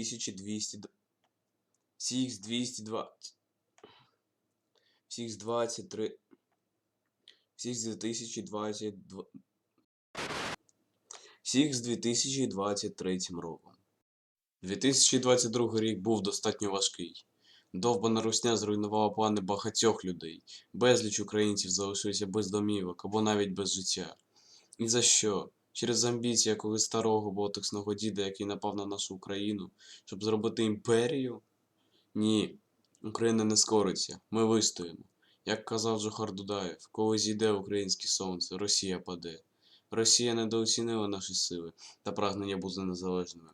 1200 всіх з 220 всіх з 23 всіх з 2022 всіх з 2023 роком. 2022 рік був достатньо важкий. Довбана русня зруйнувала плани багатьох людей. Безліч українців залишилися без домівок або навіть без життя. І за що? Через амбіції колись старого ботоксного діда, який напав на нашу Україну, щоб зробити імперію? Ні, Україна не скориться, ми вистоїмо. Як казав Джохар Дудаєв, коли зійде українське сонце, Росія паде. Росія недооцінила наші сили та прагнення бути незалежними.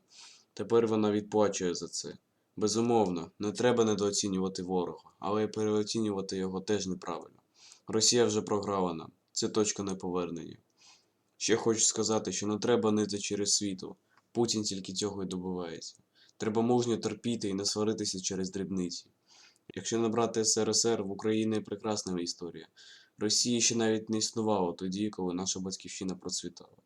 Тепер вона відплачує за це. Безумовно, не треба недооцінювати ворога, але й переоцінювати його теж неправильно. Росія вже програла нам, це точка неповернення. Ще хочу сказати, що не треба нити через світло. Путін тільки цього й добивається. Треба мужньо терпіти і не сваритися через дрібниці. Якщо не брати СРСР, в Україні прекрасна історія. Росії ще навіть не існувало тоді, коли наша батьківщина процвітала.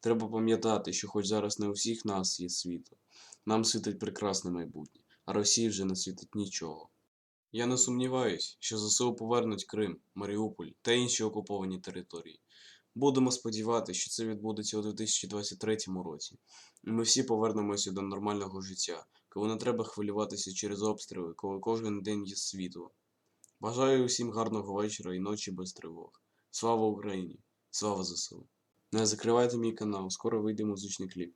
Треба пам'ятати, що хоч зараз не у всіх нас є світло, нам світить прекрасне майбутнє, а Росії вже не світить нічого. Я не сумніваюсь, що ЗСУ повернуть Крим, Маріуполь та інші окуповані території. Будемо сподіватися, що це відбудеться у 2023 році, і ми всі повернемося до нормального життя, коли не треба хвилюватися через обстріли, коли кожен день є світло. Бажаю усім гарного вечора і ночі без тривог. Слава Україні! Слава ЗСУ! Не закривайте мій канал, скоро вийде музичний кліп.